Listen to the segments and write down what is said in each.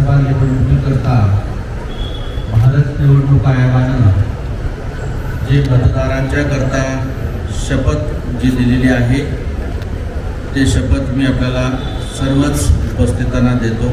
विधानसभा निवडणुकीकरता भारत निवडणूक आयोगानं जे मतदारांच्या करता शपथ जी दिलेली आहे ते शपथ मी आपल्याला सर्वच उपस्थितांना देतो.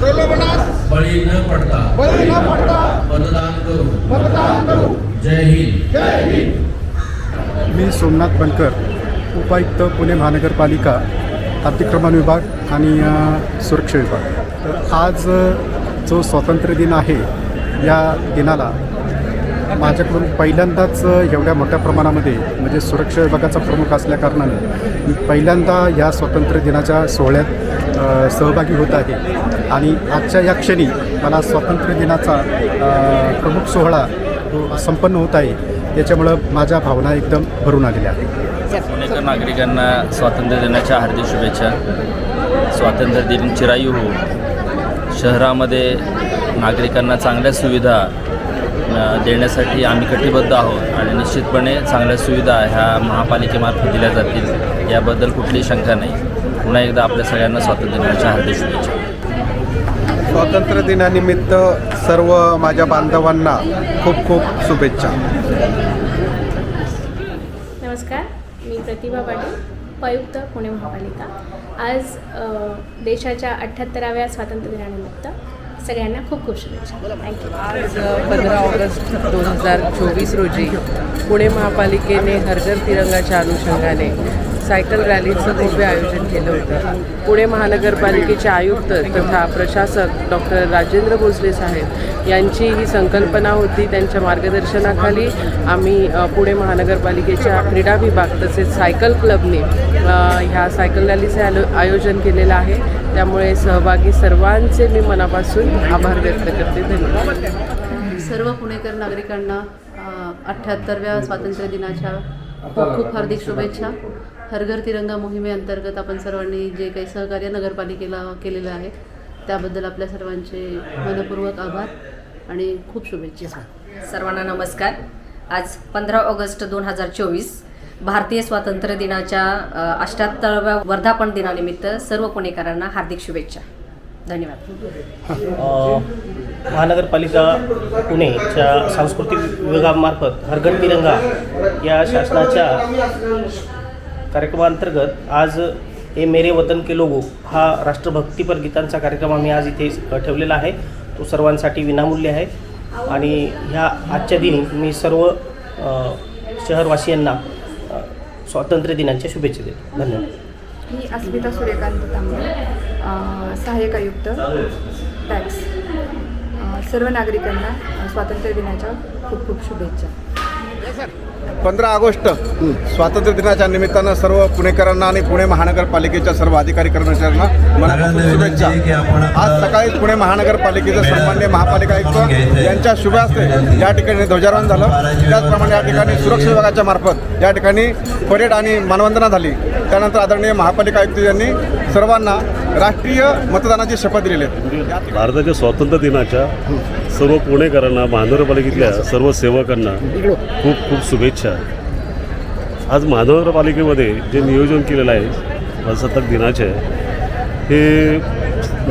प्रलोभनास बळी न पडता बळी न पडता मतदान करू. मतदान करू। जय हिंद. जय हिंद। मी सोमनाथ बनकर उपायुक्त पुणे महानगरपालिका अतिक्रमण विभाग आणि सुरक्षा विभाग. तर आज जो स्वातंत्र्य दिन आहे या दिनाला माझ्याकडून पहिल्यांदाच एवढ्या मोठ्या प्रमाणामध्ये म्हणजे सुरक्षा विभागाचा प्रमुख असल्याकारणाने मी पहिल्यांदा या स्वातंत्र्य दिनाच्या सोहळ्यात सहभागी होत आहे. आणि आजच्या या क्षणी मला स्वातंत्र्य दिनाचा प्रमुख सोहळा संपन्न होत आहे. त्याच्यामुळं माझ्या भावना एकदम भरून आलेल्या आहेत. पुणेकर नागरिकांना स्वातंत्र्य दिनाच्या हार्दिक शुभेच्छा. स्वातंत्र्य दिन चिरायू हो. शहरामध्ये नागरिकांना चांगल्या सुविधा देण्यासाठी आम्ही कटिबद्ध आहोत आणि निश्चितपणे चांगल्या सुविधा ह्या महापालिकेमार्फत दिल्या जातील याबद्दल कुठलीही शंका नाही. पुन्हा एकदा आपल्या सगळ्यांना स्वातंत्र्य दिनाच्या हार्दिक शुभेच्छा. स्वातंत्र्य दिनानिमित्त सर्व माझ्या बांधवांना खूप खूप शुभेच्छा. नमस्कार मी प्रतिभा पाटील उपायुक्त पुणे महापालिका. आज देशाच्या अठ्ठ्याहत्तराव्या स्वातंत्र्य दिनानिमित्त सगळ्यांना खूप खूप शुभेच्छा. थँक्यू आज पंधरा ऑगस्ट दोन हजार चोवीस रोजी पुणे महापालिकेने हरघर तिरंगाच्या अनुषंगाने सायकल रॅलीचं भव्य आयोजन केलं होतं. पुणे महानगरपालिकेचे आयुक्त तथा प्रशासक डॉक्टर राजेंद्र भोसले साहेब यांची ही संकल्पना होती त्यांच्या मार्गदर्शनाखाली आम्ही पुणे महानगरपालिकेच्या क्रीडा विभाग तसेच सायकल क्लबने ह्या सायकल रॅलीचं आलो आयोजन केलेलं आहे. त्यामुळे सहभागी सर्वांचे मी मनापासून आभार व्यक्त करते. धन्यवाद. सर्व पुणेकर नागरिकांना अठ्ठ्याहत्तरव्या स्वातंत्र्य दिनाच्या खूप खूप हार्दिक शुभेच्छा. हर घर तिरंगा मोहिमेअंतर्गत आपण सर्वांनी जे काही सहकार्य नगरपालिकेला केलेलं आहे त्याबद्दल आपल्या सर्वांचे मनपूर्वक आभार आणि खूप शुभेच्छा. सर्वांना नमस्कार. आज पंधरा ऑगस्ट दोन हजार चोवीस भारतीय स्वातंत्र्य दिनाच्या अष्ट्याहत्तराव्या वर्धापन दिनानिमित्त सर्व पुणेकरांना हार्दिक शुभेच्छा. धन्यवाद. महानगरपालिका पुणेच्या सांस्कृतिक विभागामार्फत हरघर तिरंगा या शासनाच्या कार्यक्रमाअंतर्गत आज ए मेरे वतन के लोगो हा राष्ट्रभक्तीपर गीतांचा कार्यक्रम आम्ही आज इथे ठेवलेला आहे. तो सर्वांसाठी विनामूल्य आहे. आणि ह्या आजच्या दिनी मी सर्व शहरवासियांना स्वातंत्र्य दिनांच्या शुभेच्छा देतो. धन्यवाद. मी अस्मिता सूर्यकांत तांबे सहाय्यक आयुक्त टॅक्स. सर्व नागरिकांना स्वातंत्र्य दिनाच्या खूप खूप शुभेच्छा. पंधरा ऑगस्ट स्वातंत्र्य दिनाच्या निमित्तानं सर्व पुणेकरांना आणि पुणे महानगरपालिकेच्या सर्व अधिकारी कर्मचाऱ्यांना मनापासून शुभेच्छा. आज सकाळी पुणे महानगरपालिकेचे सन्मान्य महापालिका आयुक्त यांच्या शुभ हस्ते या ठिकाणी ध्वजारोहण झालं. त्याचप्रमाणे या ठिकाणी सुरक्षा विभागाच्या मार्फत या ठिकाणी परेड आणि मानवंदना झाली. त्यानंतर आदरणीय महापालिका आयुक्त यांनी सर्वांना राष्ट्रीय मतदानाची शपथ दिलेली आहे. भारताच्या स्वातंत्र्य दिनाच्या सर्व पुणेकरांना महानगरपालिकेतल्या सर्व सेवकांना खूप खूप शुभेच्छा. आज महानगरपालिकेमध्ये जे नियोजन केलेलं आहे प्रजासत्ताक दिनाचे हे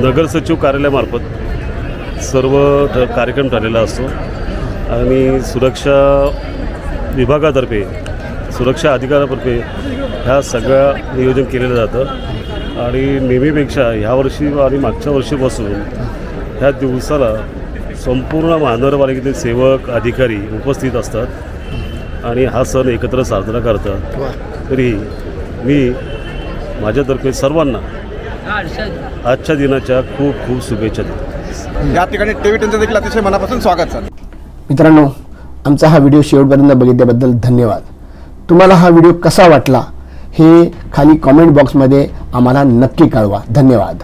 नगर सचिव कार्यालयामार्फत सर्व कार्यक्रम ठरलेला असतो. आणि सुरक्षा विभागातर्फे सुरक्षा अधिकाऱ्यातर्फे ह्या सगळ्या नियोजन केलेलं जातं. आणि नेहमीपेक्षा ह्या वर्षी आणि मागच्या वर्षीपासून ह्या दिवसाला संपूर्ण महानगरपालिकेतील सेवक अधिकारी उपस्थित असतात. आणि हा सण एकत्र साजरा करतात. तरी मी माझ्यातर्फे सर्वांना आजच्या दिनाच्या खूप खूप शुभेच्छा देतो. या ठिकाणी टी व्ही टेनचं देखील अतिशय मनापासून स्वागत सर मित्रांनो आमचा हा व्हिडिओ शेवटपर्यंत बघितल्याबद्दल धन्यवाद. तुम्हाला हा व्हिडिओ कसा वाटला हे खाली कॉमेंट बॉक्समध्ये आम्हाला नक्की कळवा. धन्यवाद.